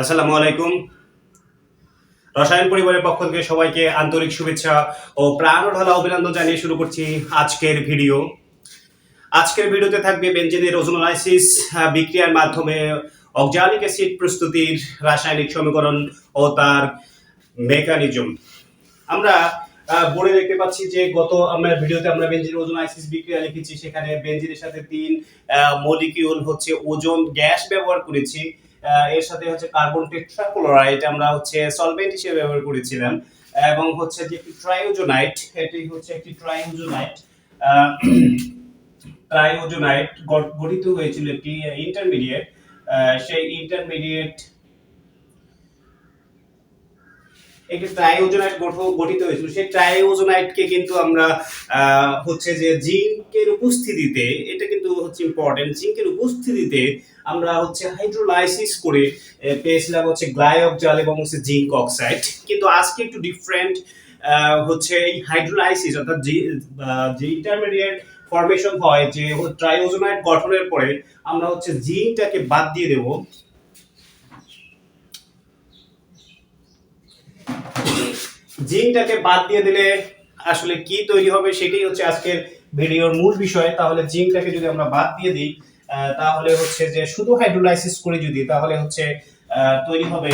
আসসালামু আলাইকুম। রসায়ন পরিবারের পক্ষ থেকে সবাইকে আন্তরিক শুভেচ্ছা ও প্রাণ ঢালা অভিনন্দন জানিয়ে শুরু করছি আজকের ভিডিও। আজকের ভিডিওতে থাকবে বেঞ্জিনের ওজোনালাইসিস বিক্রিয়ার মাধ্যমে অক্সালিক অ্যাসিড প্রস্তুতির রাসায়নিক সমীকরণ ও তার মেকানিজম। আমরা বোর্ডে দেখতে পাচ্ছি যে গত আমরা ভিডিওতে আমরা বেঞ্জিন ওজোনাইসিস বিক্রিয়া লিখেছি, সেখানে বেঞ্জিনের সাথে তিন মলিকিউল হচ্ছে ওজন গ্যাস ব্যবহার করেছি। এর সাথে হচ্ছে কার্বন টেট্রাক্লোরাইড আমরা হচ্ছে সলভেন্ট হিসেবে ব্যবহার করেছিলাম, এবং হচ্ছে যে ট্রাইওজোনাইট এটি হচ্ছে একটি ট্রাইওজোনাইট ট্রাইওজোনাইট গঠিত হয়েছিল একটি ইন্টারমিডিয়েট সেই ইন্টারমিডিয়েট একটি ট্রাইওজোনাইট গঠিত হয়েছিল। সেই ট্রাইওজোনাইটকে কিন্তু আমরা হচ্ছে যে জিঙ্কের উপস্থিতিতে, এটা কিন্তু হচ্ছে ইম্পর্টেন্ট জিঙ্কের উপস্থিতিতে আমরা হচ্ছে হাইড্রোলাইসিস করে পেয়েছিলাম হচ্ছে গ্লাইঅক্সাল এবং হচ্ছে জিঙ্ক অক্সাইড কিন্তু আজকে একটু ডিফারেন্ট হচ্ছে এই হাইড্রোলাইসিস অর্থাৎ যে ইন্টারমিডিয়েট ফরমেশন হয়, যে ট্রাইওজোনাইট গঠনের পরে আমরা হচ্ছে জিঙ্কটাকে বাদ দিয়ে দেবো। জিঙ্কটাকে বাদ দিয়ে দিলে আসলে কি তৈরি হবে সেটাই হচ্ছে আজকের ভিডিওর মূল বিষয়, তাহলে জিঙ্কটাকে যদি আমরা বাদ দিয়ে দিই তাহলে হচ্ছে যে শুধু হাইড্রোলাইসিস করে যদি, তাহলে হচ্ছে তৈরি হবে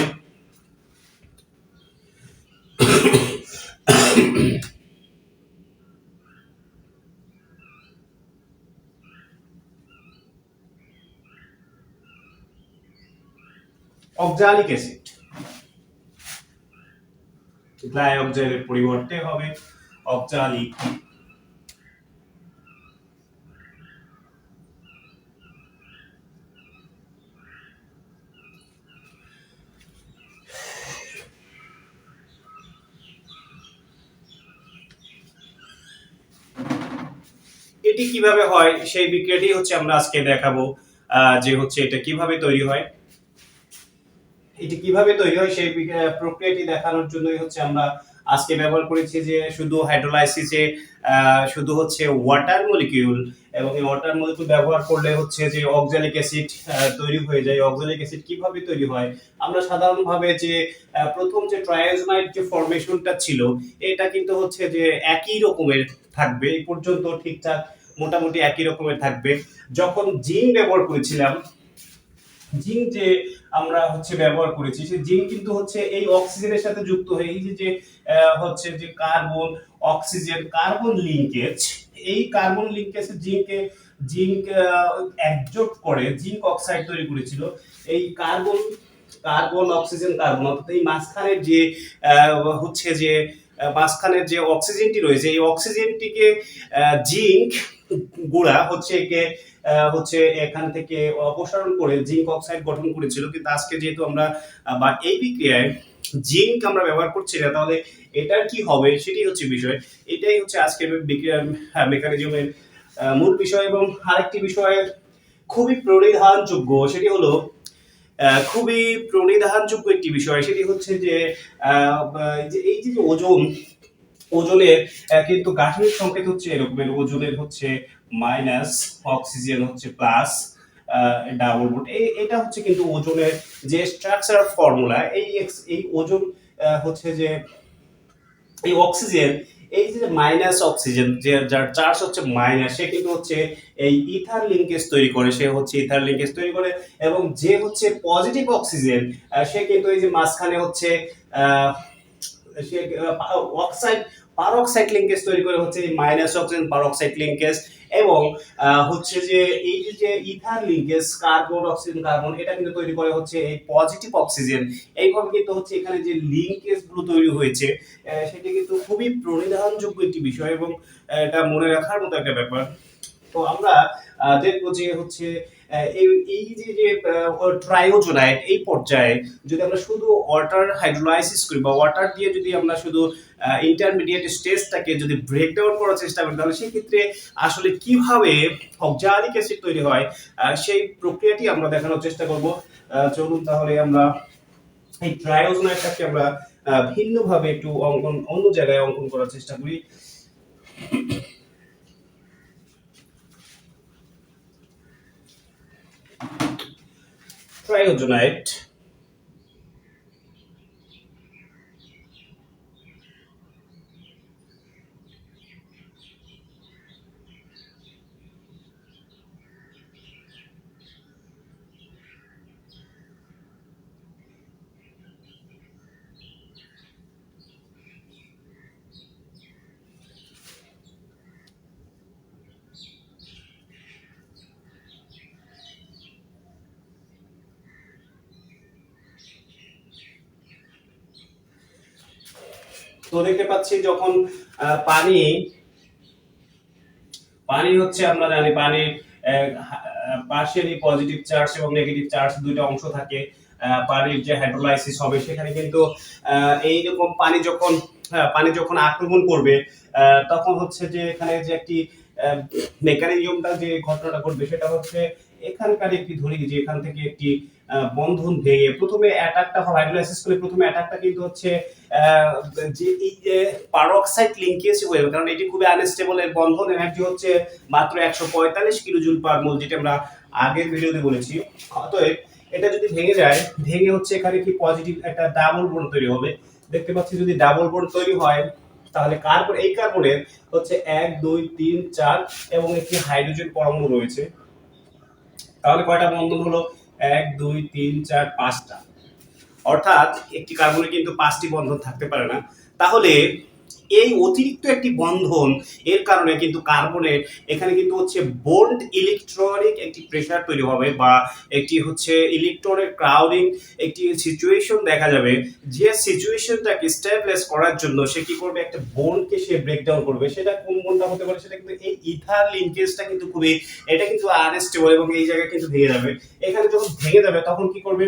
অক্সালিক অ্যাসিড। গ্লাইঅক্সাইডের পরিবর্তে হবে অক্সালিক এটি কীভাবে হয় সেই বিক্রিয়াটি হচ্ছে আমরা আজকে দেখাবো যে হচ্ছে এটা কীভাবে তৈরি হয়। এটি কীভাবে তৈরি হয় সেই প্রক্রিয়াটি দেখানোর জন্যই হচ্ছে আমরা আজকে ব্যবহার করেছি যে শুধু হাইড্রোলাইসিসে শুধু হচ্ছে ওয়াটার মলিকিউল এবং এই ওয়াটার মলিকিউল ব্যবহার করলে হচ্ছে যে অক্সালিক অ্যাসিড তৈরি হয়ে যায়। অক্সালিক অ্যাসিড কীভাবে তৈরি হয়? আমরা সাধারণভাবে যে প্রথম যে ট্রায়াজোনাইট যে ফরমেশনটা ছিল, এটা কিন্তু হচ্ছে যে একই রকমের থাকবে। এই পর্যন্ত ঠিকঠাক মোটামুটি একই রকমের থাকবে। যখন জিন ব্যবহার করেছিলাম, জিঙ্ক যে আমরা হচ্ছে ব্যবহার করেছি, সেই জিঙ্ক কিন্তু হচ্ছে এই অক্সিজেনের সাথে যুক্ত হয়ে, এই যে হচ্ছে যে কার্বন, অক্সিজেন, কার্বন লিঙ্কেজ, এই কার্বন লিঙ্কেজ জিঙ্কে, জিঙ্ক একজোট করে জিঙ্ক অক্সাইড তৈরি করেছিল। এই কার্বন কার্বন, অক্সিজেন, কার্বন, অর্থাৎ এই মাঝখানের যে হচ্ছে যে মাঝখানের যে অক্সিজেনটি রয়েছে, এই অক্সিজেনটিকে জিঙ্ক গুঁড়া হচ্ছে একে হচ্ছে এখান থেকে অপসারণ করে জিঙ্ক অক্সাইড গঠন করেছিল। কিন্তু আজকে যেহেতু আমরা, বা এই বিক্রিয়ায় জিঙ্ক আমরা ব্যবহার করছি না, তাহলে এটার কি হবে সেটি হচ্ছে বিষয়। এটাই হচ্ছে আজকের বিক্রিয়ার মেকানিজমের মূল বিষয় এবং আরেকটি বিষয় খুবই প্রণিধানযোগ্য, সেটি হলো খুবই প্রণিধানযোগ্য একটি বিষয়, সেটি হচ্ছে যে এই যে ওজন ওজনের কিন্তু গাঠনিক সংকেত হচ্ছে এরকমের ওজনের হচ্ছে মাইনাস অক্সিজেন হচ্ছে প্লাস ডাবল বোট এটা হচ্ছে কিন্তু ওজনের যে স্ট্রাকচার ফর্মুলা এই এই ওজন হচ্ছে যে এই অক্সিজেন এই যে মাইনাস অক্সিজেন যে যার চার্জ হচ্ছে মাইনাস সে কিন্তু হচ্ছে এই ইথার লিঙ্কেজ তৈরি করে সে হচ্ছে ইথার লিঙ্কেজ তৈরি করে এবং যে হচ্ছে পজিটিভ অক্সিজেন সে কিন্তু এই যে মাঝখানে হচ্ছে আহ, অক্সাইড পারঅক্সাইড লিঙ্কেজ তৈরি করে হচ্ছে মাইনাস অক্সিজেন পারঅক্সাইড লিঙ্কেজ এবং হচ্ছে যে এই যে ether linkage carbon oxygen carbon এটা কিন্তু তৈরি করে হচ্ছে এই পজিটিভ অক্সিজেন এইভাবে কিন্তু হচ্ছে এখানে যে লিঙ্কেজগুলো তৈরি হয়েছে সেটি কিন্তু খুবই প্রণিধানযোগ্য একটি বিষয় এবং এটা মনে রাখার মতো একটা ব্যাপার। তো আমরা দেখব যে হচ্ছে এই যে যে ট্রায়োজোনাইট এই পর্যায়ে যদি আমরা শুধু ওয়াটার হাইড্রোলাইসিস করি বা ওয়াটার দিয়ে যদি আমরা শুধু ইন্টারমিডিয়েট স্টেজটাকে যদি ব্রেকডাউন করার চেষ্টা করি, তাহলে সেক্ষেত্রে আসলে কীভাবে অক্সালিক অ্যাসিড তৈরি হয় সেই প্রক্রিয়াটি আমরা দেখানোর চেষ্টা করব। চলুন তাহলে আমরা এই ট্রায়োজোনাইটটাকে আমরা ভিন্নভাবে একটু অঙ্কন, অন্য জায়গায় অঙ্কন করার চেষ্টা করি। ট্রায়োজোনাইট তো দেখতে পাচ্ছি যখন পানি পানি হচ্ছে আমরা জানি পানির পার্শিয়ালি পজিটিভ চার্জ এবং নেগেটিভ চার্জ দুইটা অংশ থাকে পানির যে হাইড্রোলাইসিস হবে সেখানে কিন্তু আহ, এইরকম পানি যখন পানি যখন আক্রমণ করবে তখন হচ্ছে যে এখানে যে একটি মেকানিজমটা যে ঘটনাটা ঘটবে সেটা হচ্ছে এখানকার একটি ধরি যে এখান থেকে একটি বন্ধন ভেঙে প্রথমে অ্যাটাকটা হাইড্রোলাইসিস করে প্রথমে অ্যাটাকটা কিন্তু হচ্ছে যে এই যে পারঅক্সাইড লিঙ্কেজ যাবে, কারণ এটি খুবই আনস্টেবল এর বন্ধন এনার্জি হচ্ছে মাত্র একশো পঁয়তাল্লিশ কিলো জুল পার মোল যেটা আমরা আগের ভিডিওতে বলেছি। অতএব, এটা যদি ভেঙে যায়, ভেঙে হচ্ছে এখানে কি পজিটিভ একটা ডাবল বন্ড তৈরি হবে। দেখতে পাচ্ছি যদি ডাবল বন্ড তৈরি হয়, তাহলে কার্বন এই কার্বনের হচ্ছে এক, দুই, তিন, চার এবং একটি হাইড্রোজেন পরমাণু রয়েছে। তাহলে কয়টা বন্ধন হলো? এক, দুই, তিন, চার, পাঁচটা। অর্থাৎ একটি কার্বনে কিন্তু পাঁচটি বন্ধন থাকতে পারে না। তাহলে এই অতিরিক্ত একটি বন্ধন, এর কারণে কিন্তু কার্বনের এখানে কিন্তু হচ্ছে বোল্ড ইলেকট্রনিক একটি প্রেসার তৈরি হবে বা একটি হচ্ছে ইলেকট্রনের ক্রাউডিং একটি সিচুয়েশন দেখা যাবে। যে সিচুয়েশনটাকে স্টেবলেস করার জন্য সে কি করবে? একটা বোনকে সে ব্রেকডাউন করবে। সেটা কোন বোনটা হতে পারে? সেটা কিন্তু এই ইথার লিঙ্কেজটা কিন্তু খুবই, এটা কিন্তু আনস্টেবল এবং এই জায়গায় কিন্তু ভেঙে যাবে। এখানে যখন ভেঙে যাবে, তখন কি করবে?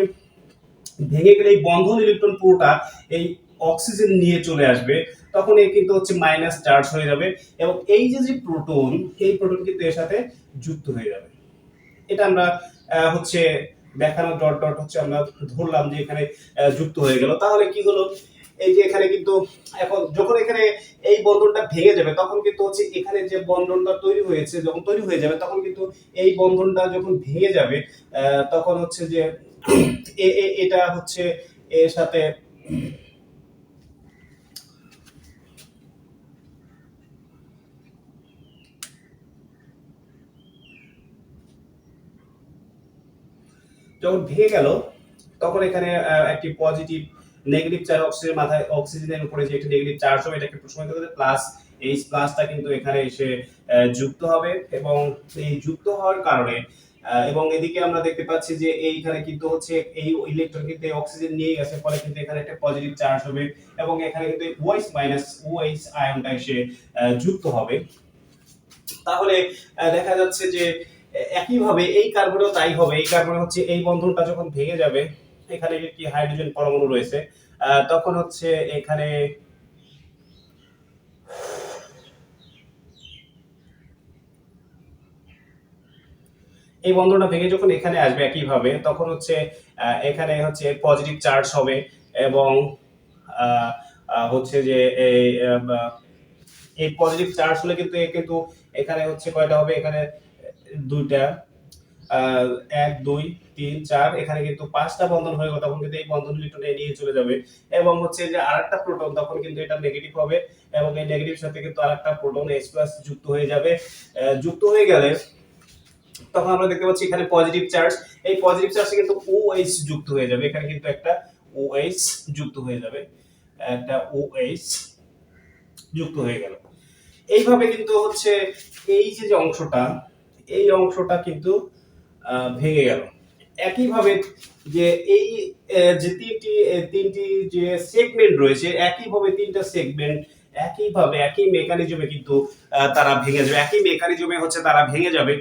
ভেঙে গেলে এই বন্ধন ইলেকট্রন পুরোটা এই অক্সিজেন নিয়ে চলে আসবে, তখন এই কিন্তু হচ্ছে মাইনাস চার্জ হয়ে যাবে এবং এই যে যে প্রোটন এই প্রোটন কিন্তু এর সাথে যুক্ত হয়ে যাবে। এটা আমরা হচ্ছে দেখানো ডট ডট হচ্ছে আমরা ধরলাম যে এখানে যুক্ত হয়ে গেল। তাহলে কি হলো? এই যে এখানে কিন্তু এখন যখন এখানে এই বন্ধনটা ভেঙে যাবে, তখন কিন্তু হচ্ছে এখানে যে বন্ধনটা তৈরি হয়েছে, যখন তৈরি হয়ে যাবে, তখন কিন্তু এই বন্ধনটা যখন ভেঙে যাবে তখন হচ্ছে যে এ- এ- এটা হচ্ছে এর সাথে যখন ভেঙে গেল, তখন এখানে একটি পজিটিভ নেগেটিভ চার্জ অক্সিজেন মাথায় অক্সিজেনের উপরে যে একটি নেগেটিভ চার্জ হবে, এটাকে প্রশমিত করে প্লাস এইচ প্লাসটা কিন্তু এখানে এসে যুক্ত হবে এবং এই যুক্ত হওয়ার কারণে এবং এদিকে আমরা দেখতে পাচ্ছি যে এইখানে কিন্তু হচ্ছে এই ইলেকট্রন কিন্তু অক্সিজেন নিয়ে গেছে, ফলে কিন্তু এখানে একটা পজিটিভ চার্জ হবে এবং এখানে কিন্তু ওএইচ মাইনাস ওএইচ আয়নটা এসে যুক্ত হবে। তাহলে দেখা যাচ্ছে যে, একইভাবে এই কার্বনেও তাই হবে। এই কার্বনে হচ্ছে এই বন্ধনটা যখন ভেঙে যাবে, এখানে কি হাইড্রোজেন পরমাণু রয়েছে তখন হচ্ছে এখানে এই বন্ধনটা ভেঙে যখন এখানে আসবে একইভাবে, তখন হচ্ছে এখানে হচ্ছে পজিটিভ চার্জ হবে এবং হচ্ছে যে এই এই পজিটিভ চার্জ হলে কিন্তু কিন্তু এখানে হচ্ছে কয়টা হবে? এখানে দুইটা এক, দুই, তিন, চার, এখানে কিন্তু পাঁচটা বন্ধন হয়ে গেল, তখন কিন্তু এই বন্ধন ইলেকট্রন এড়িয়ে চলে যাবে। এবং হচ্ছে যে আরেকটা প্রোটন তখন কিন্তু এটা নেগেটিভ হবে এবং এই নেগেটিভ সাথে কিন্তু আরেকটা প্রোটন এইচ প্লাস যুক্ত হয়ে যাবে। যুক্ত হয়ে গেলে তখন আমরা দেখতে পাচ্ছি এখানে পজিটিভ চার্জ এই পজিটিভ চার্জে কিন্তু OH যুক্ত হয়ে যাবে। এখানে কিন্তু একটা OH যুক্ত হয়ে যাবে। একটা OH যুক্ত হয়ে গেল। এইভাবে কিন্তু হচ্ছে এই যে যে অংশটা, এই অংশটা কিন্তু ভেঙে গেল। একইভাবে যে এই যে তিনটি তিনটি যে সেগমেন্ট রয়েছে, একইভাবে তিনটা সেগমেন্ট একইভাবে একই মেকানিজমে কিন্তু তারা ভেঙে যাবে। একই মেকানিজমে হচ্ছে তারা ভেঙে যাবে।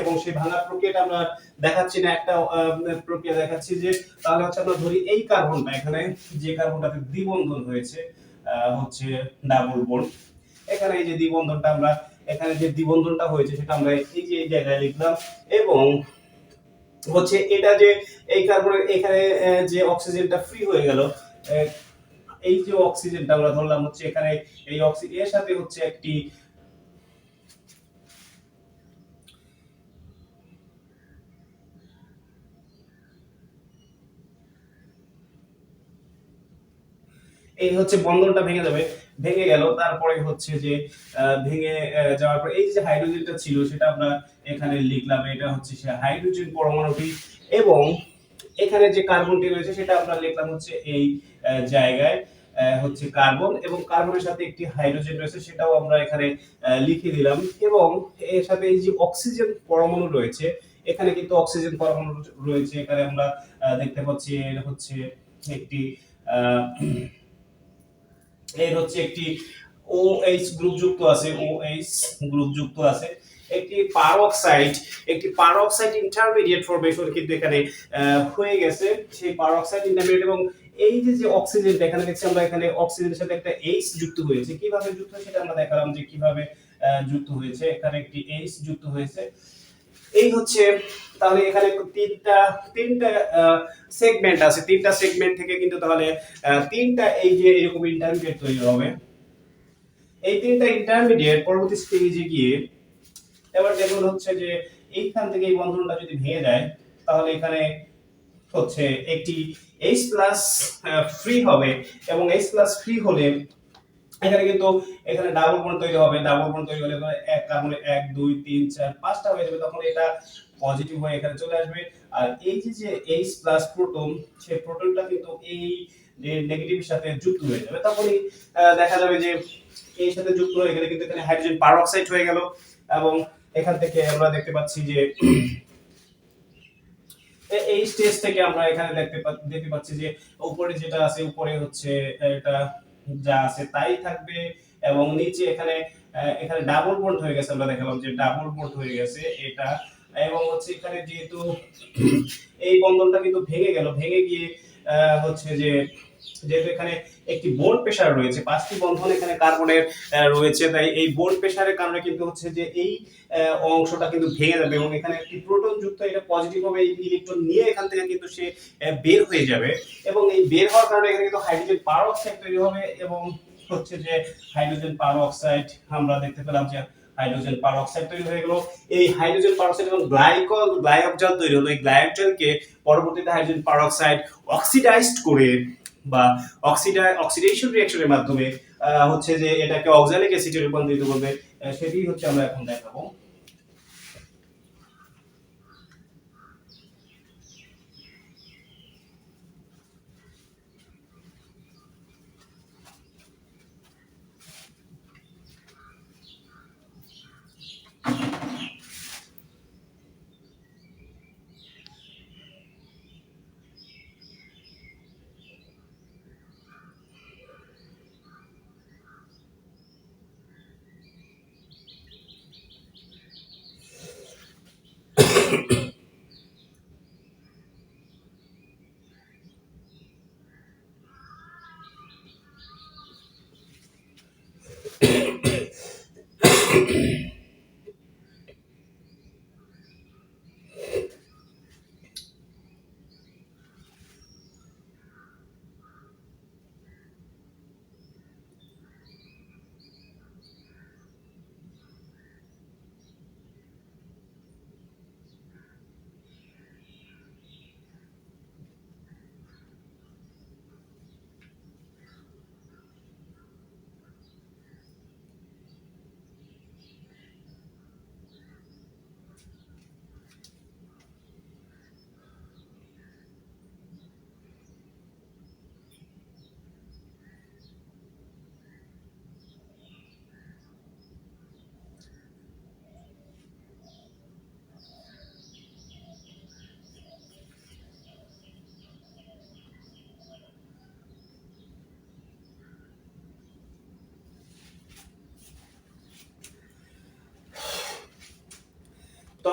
এবং সেই ভাঙার প্রক্রিয়াটা আমরা দেখাচ্ছি না, একটা প্রক্রিয়া দেখাচ্ছি যে, তাহলে হচ্ছে আমরা ধরি এই কার্বনটা এখানে যে কার্বনটাতে দ্বিবন্ধন হয়েছে হচ্ছে ডাবল বন্ড এখানে এই যে দ্বিবন্ধনটা আমরা, এখানে যে দ্বিবন্ধনটা হয়েছে, সেটা আমরা এই যে, এই জায়গায় লিখলাম। এবং হচ্ছে এটা যে, এই কার্বনের এখানে যে অক্সিজেনটা ফ্রি হয়ে গেল এই যে অক্সিজেনটা আমরা ধরলাম হচ্ছে এখানে এই অক্সিজেন এর সাথে হচ্ছে একটি এই হচ্ছে বন্ধনটা ভেঙে যাবে, ভেঙে গেল। তারপরে হচ্ছে যে ভেঙে যাওয়ার পর এই যে হাইড্রোজেনটা ছিল সেটা আমরা এখানে লিখলাম, এটা হচ্ছে সে হাইড্রোজেন পরমাণুটি এবং এখানে যে কার্বনটি রয়েছে সেটা আমরা লিখলাম হচ্ছে এই জায়গায় হচ্ছে কার্বন এবং কার্বনের সাথে একটি হাইড্রোজেন রয়েছে, সেটাও আমরা এখানে লিখে দিলাম। এবং এর সাথে এই যে অক্সিজেন পরমাণু রয়েছে, এখানে কিন্তু অক্সিজেন পরমাণু রয়েছে। এখানে আমরা দেখতে পাচ্ছি এর হচ্ছে একটি এর হচ্ছে একটি ও এইচ গ্রুপ যুক্ত আছে ও এইচ গ্রুপ যুক্ত আছে। একটি পারঅক্সাইড একটি পারঅক্সাইড ইন্টারমিডিয়েট ফরমেশন কিন্তু এখানে হয়ে গেছে। সেই পারঅক্সাইড ইন্টারমিডিয়েট এবং এই যে যে অক্সিজেনটা এখানে দেখছি আমরা এখানে অক্সিজেনের সাথে একটা এইচ যুক্ত হয়েছে। কীভাবে যুক্ত সেটা আমরা দেখালাম যে কীভাবে যুক্ত হয়েছে। এখানে একটি এইচ যুক্ত হয়েছে। এই হচ্ছে, তাহলে এখানে তিনটা তিনটা সেগমেন্ট আছে। তিনটা সেগমেন্ট থেকে কিন্তু তাহলে তিনটা এই যে এরকম ইন্টারমিডিয়েট তৈরি হবে। এই তিনটা ইন্টারমিডিয়েট পরবর্তী স্টেজে গিয়ে, এবার দেখুন হচ্ছে যে এইখান থেকে এই বন্ধনটা যদি ভেঙে যায়, তাহলে এখানে হচ্ছে একটি এইচ প্লাস ফ্রি হবে এবং এইচ প্লাস ফ্রি হলে এখানে কিন্তু এখানে ডাবল বন্ড তৈরি হবে। ডাবল বন্ড তৈরি হলে এক কার্বনে এক, দুই, তিন, চার, পাঁচটা হয়ে যাবে। তখন এটা পজিটিভ হয়ে এখানে চলে আসবে। আর এই যে যে এইচ প্লাস প্রোটন সেই প্রোটনটা কিন্তু এই নেগেটিভের সাথে যুক্ত হয়ে যাবে। তখনই দেখা যাবে যে এর সাথে যুক্ত হয়ে গেলে কিন্তু এখানে হাইড্রোজেন পারঅক্সাইড হয়ে গেল এবং এখান থেকে আমরা দেখতে পাচ্ছি যে এই স্টেজ থেকে আমরা এখানে দেখতে দেখতে পাচ্ছি যে উপরে যেটা আছে, উপরে হচ্ছে এটা যা আছে তাই থাকবে এবং নিচে এখানে এখানে ডাবল বন্ড হয়ে গেছে আমরা দেখালাম যে ডাবল বন্ড হয়ে গেছে এটা এবং হচ্ছে এখানে যেহেতু এই বন্ধনটা কিন্তু ভেঙে গেল, ভেঙে গিয়ে হচ্ছে যে যেহেতু এখানে একটি বোল্ড প্রেসার রয়েছে, পাঁচটি বন্ধন এখানে কার্বনের রয়েছে। তাই এই বোল্ড প্রেসারের কারণে কিন্তু হচ্ছে যে এই অংশটা কিন্তু ভেঙে যাবে এবং এখানে একটি প্রোটন যুক্ত এটা পজিটিভ হবে, এই ইলেকট্রন নিয়ে এখান থেকে কিন্তু সে বের হয়ে যাবে এবং এই বের হওয়ার কারণে এখানে কিন্তু হাইড্রোজেন পারঅক্সাইড তৈরি হবে এবং হচ্ছে যে হাইড্রোজেন পারঅক্সাইড আমরা দেখতে পেলাম যে হাইড্রোজেন পারঅক্সাইড তৈরি হয়ে গেল। এই হাইড্রোজেন পারঅক্সাইড এবং গ্লাইকল গ্লাইঅক্সাইড তৈরি হলো। এই গ্লাইঅক্সাইডকে পরবর্তীতে হাইড্রোজেন পারঅক্সাইড অক্সিডাইজড করে বা অক্সিডা অক্সিডেশন রিঅ্যাকশনের মাধ্যমে হচ্ছে যে এটাকে অক্সালিক অ্যাসিডে রূপান্তরিত করবে সেটাই সেটি হচ্ছে আমরা এখন দেখাবো।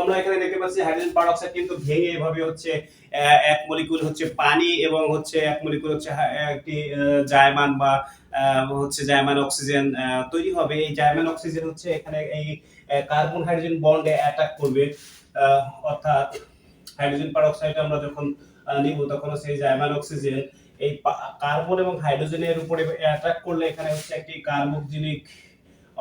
আমরা এখানে দেখতে পাচ্ছি হাইড্রোজেন পারঅক্সাইড কিন্তু ভেঙে এভাবে হচ্ছে এক মলিকুল হচ্ছে পানি এবং হচ্ছে এক মলিকুল হচ্ছে একটি জায়মান বা হচ্ছে জায়মান অক্সিজেন তৈরি হবে। এই জায়মান অক্সিজেন হচ্ছে এখানে এই কার্বন হাইড্রোজেন বন্ডে অ্যাটাক করবে অর্থাৎ হাইড্রোজেন পারঅক্সাইড আমরা যখন নিব তখন হচ্ছে এই জায়মান অক্সিজেন এই কার্বন এবং হাইড্রোজেনের উপরে অ্যাটাক করলে এখানে হচ্ছে একটি কার্বক্সিলিক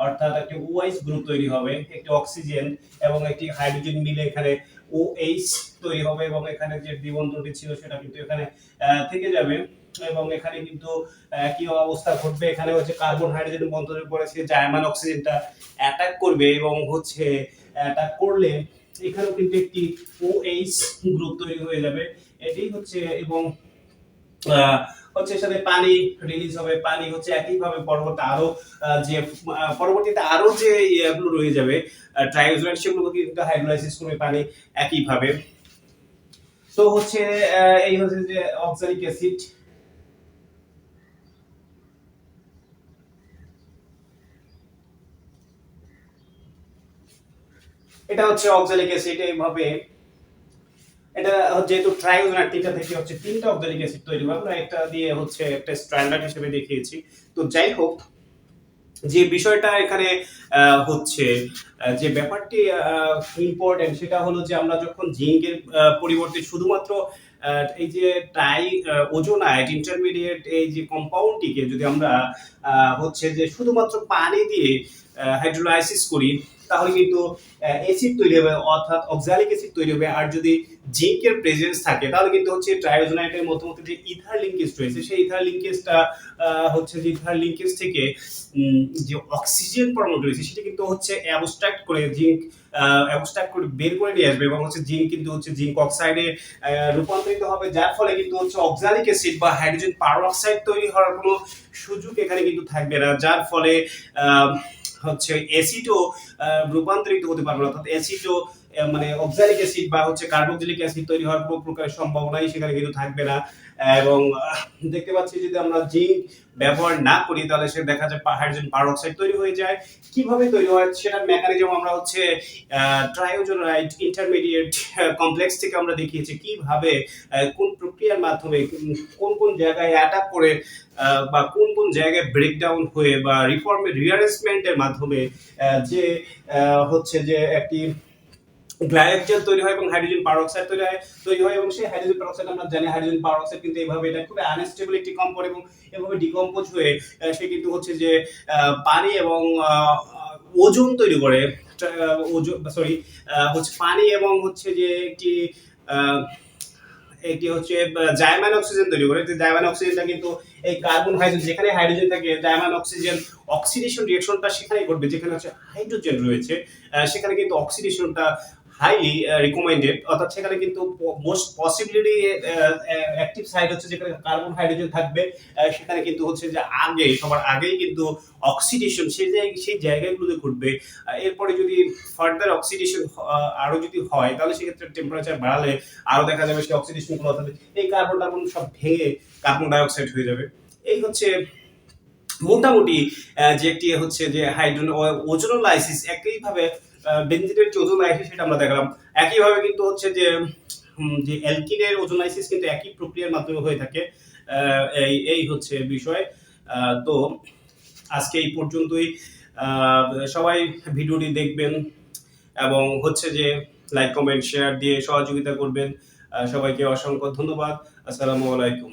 অর্থাৎ একটি ওয়াইস গ্রুপ তৈরি হবে, একটি অক্সিজেন এবং একটি হাইড্রোজেন মিলে এখানে ওএইচ তৈরি হবে এবং এখানে যে দ্বিবন্ধনটি ছিল সেটা কিন্তু এখানে থেকে যাবে এবং এখানে কিন্তু কি অবস্থা ঘটবে? এখানে হচ্ছে কার্বন হাইড্রোজেন বন্ধনের উপরে সে জার্মান অক্সিজেনটা অ্যাটাক করবে এবং হচ্ছে অ্যাটাক করলে এখানেও কিন্তু একটি ওএইচ গ্রুপ তৈরি হয়ে যাবে। এটাই হচ্ছে এবং হচ্ছে সাথে পানি রিলিজ হবে, পানি হচ্ছে একইভাবে পর্বত আরও যে পরবর্তীতে আরও যে ইয়েগুলো রয়ে যাবে ট্রাইজোয়েট সেগুলো কিন্তু হাইড্রোলাইসিস করবে পানি একইভাবে। তো হচ্ছে এই হচ্ছে যে অক্সালিক অ্যাসিড এটা হচ্ছে অক্সালিক অ্যাসিড এইভাবে এটা যেহেতু তিনটা থেকে হচ্ছে তিনটা অক্সালিক অ্যাসিড তৈরি হয়, আমরা একটা দিয়ে হচ্ছে একটা স্ট্যান্ডার্ড হিসেবে দেখিয়েছি। তো যাই হোক, যে বিষয়টা এখানে হচ্ছে যে ব্যাপারটি ইম্পর্টেন্ট সেটা হলো যে আমরা যখন জিঙ্কের পরিবর্তে শুধুমাত্র এই যে টাই ওজোনাইট ইন্টারমিডিয়েট এই যে কম্পাউন্ডটিকে যদি আমরা হচ্ছে যে শুধুমাত্র পানি দিয়ে হাইড্রোলাইসিস করি তাহলে কিন্তু অ্যাসিড তৈরি হবে, অর্থাৎ অক্সালিক অ্যাসিড তৈরি হবে। আর যদি জিঙ্কের প্রেজেন্স থাকে, তাহলে কিন্তু হচ্ছে ট্রাইওজোনাইটের মধ্যে যে ইথার লিঙ্কেজ রয়েছে, সেই ইথার লিঙ্কেজটা হচ্ছে যে ইথার লিঙ্কেজ থেকে যে অক্সিজেন পরমাণু রয়েছে, সেটা কিন্তু হচ্ছে অ্যাবস্ট্রাক্ট করে জিঙ্ক অ্যাবস্ট্রাক্ট করে বের করে নিয়ে আসবে এবং হচ্ছে জিঙ্ক কিন্তু হচ্ছে জিঙ্ক অক্সাইডে রূপান্তরিত হবে। যার ফলে কিন্তু হচ্ছে অক্সালিক অ্যাসিড বা হাইড্রোজেন পারঅক্সাইড তৈরি হওয়ার কোনো সুযোগ এখানে কিন্তু থাকবে না। যার ফলে হচ্ছে অ্যাসিডও রূপান্তরিত হতে পারবে না। অর্থাৎ অ্যাসিডও মানে অক্সালিক অ্যাসিড বা হচ্ছে কার্বক্সিলিক অ্যাসিড তৈরি হওয়ার কোনো প্রকারের সম্ভাবনাই সেখানে কিন্তু থাকবে না। এবং দেখতে পাচ্ছি যদি আমরা জিঙ্ক ব্যবহার না করি, তাহলে সে দেখা যায় হাইড্রোজেন পারঅক্সাইড তৈরি হয়ে যায়। কীভাবে তৈরি হয়? সেটার মেকানিজম আমরা হচ্ছে ট্রায়োজোনাইট ইন্টারমিডিয়েট কমপ্লেক্স থেকে আমরা দেখিয়েছি কীভাবে কোন প্রক্রিয়ার মাধ্যমে কোন কোন জায়গায় অ্যাটাক করে বা কোন কোন জায়গায় ব্রেকডাউন হয়ে বা রিফর্মের রিয়ারেঞ্জমেন্টের মাধ্যমে যে হচ্ছে যে একটি গ্লাইকোজেন তৈরি হয় এবং হাইড্রোজেন পারঅক্সাইড তৈরি হয় তৈরি হয় এবং সেই হাইড্রোজেন পারঅক্সাইড আমরা জানি হাইড্রোজেন পারঅক্সাইড কিন্তু এইভাবে এটা খুব আনস্টেবল একটি কম্পাউন্ড এবং এভাবে ডিকম্পোজ হয়ে সে কিন্তু হচ্ছে যে পানি এবং ওজন তৈরি করে ওজন সরি হচ্ছে পানি এবং হচ্ছে যে একটি এটি হচ্ছে জাইমান অক্সিজেন তৈরি করে। জাইমান অক্সিজেনটা কিন্তু এই কার্বন হাইড্রোজেন যেখানে হাইড্রোজেন থাকে জাইমান অক্সিজেন অক্সিডেশন রিঅ্যাকশনটা সেখানেই ঘটবে, যেখানে হচ্ছে হাইড্রোজেন রয়েছে সেখানে কিন্তু অক্সিডেশনটা হাইলি রিকমেন্ডেড অর্থাৎ সেখানে কিন্তু মোস্ট পসিবিলিটি অ্যাক্টিভ সাইড হচ্ছে যেখানে কার্বন হাইড্রোজেন থাকবে সেখানে কিন্তু হচ্ছে যে আগে, সবার আগেই কিন্তু অক্সিডেশন সেই জায়গায় সেই জায়গাগুলোতে ঘটবে এরপরে যদি ফার্দার অক্সিডেশন আরও যদি হয়, তাহলে সেক্ষেত্রে টেম্পারেচার বাড়ালে আরও দেখা যাবে সেই অক্সিডেশনগুলো অর্থাৎ এই কার্বন টার্বন সব ভেঙে কার্বন ডাই অক্সাইড হয়ে যাবে। এই হচ্ছে মোটামুটি যে একটি হচ্ছে যে হাইড্রোন ওজোনোলাইসিস একইভাবে বেনজিনের যে ওজোনোলাইসিস সেটা আমরা দেখলাম। একইভাবে কিন্তু হচ্ছে যে যে অ্যালকিনের ওজোনাইসিস কিন্তু একই প্রক্রিয়ার মাধ্যমে হয়ে থাকে। এই এই হচ্ছে বিষয়। তো আজকে এই পর্যন্তই। সবাই ভিডিওটি দেখবেন এবং হচ্ছে যে লাইক কমেন্ট শেয়ার দিয়ে সহযোগিতা করবেন। সবাইকে অসংখ্য ধন্যবাদ। আসসালামু আলাইকুম।